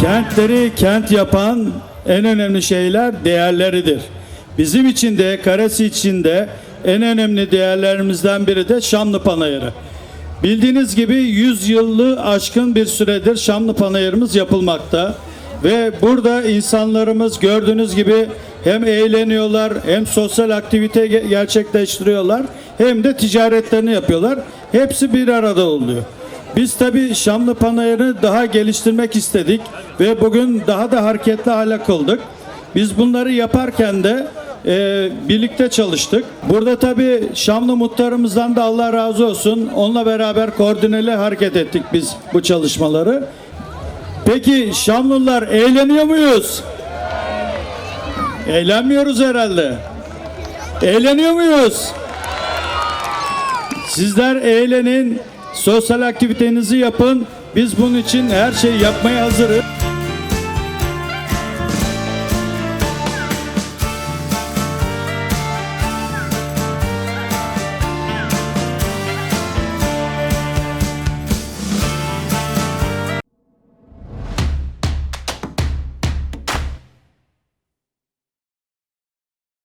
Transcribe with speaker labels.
Speaker 1: Kentleri kent yapan en önemli şeyler değerleridir. Bizim için de Karesi için de en önemli değerlerimizden biri de Şamlı Panayırı. Bildiğiniz gibi 100 yıllı aşkın bir süredir Şamlı Panayırımız yapılmakta. Ve burada insanlarımız gördüğünüz gibi hem eğleniyorlar hem sosyal aktivite gerçekleştiriyorlar hem de ticaretlerini yapıyorlar. Hepsi bir arada oluyor. Biz tabii Şamlı Panayır'ı daha geliştirmek istedik ve bugün daha da hareketli hale kıldık. Biz bunları yaparken de e, birlikte çalıştık. Burada tabii Şamlı muhtarımızdan da Allah razı olsun. Onunla beraber koordineli hareket ettik biz bu çalışmaları. Peki Şamlılar eğleniyor muyuz? Eğlenmiyoruz herhalde. Eğleniyor muyuz? Sizler eğlenin, sosyal aktivitenizi yapın. Biz bunun için her şeyi yapmaya hazırız.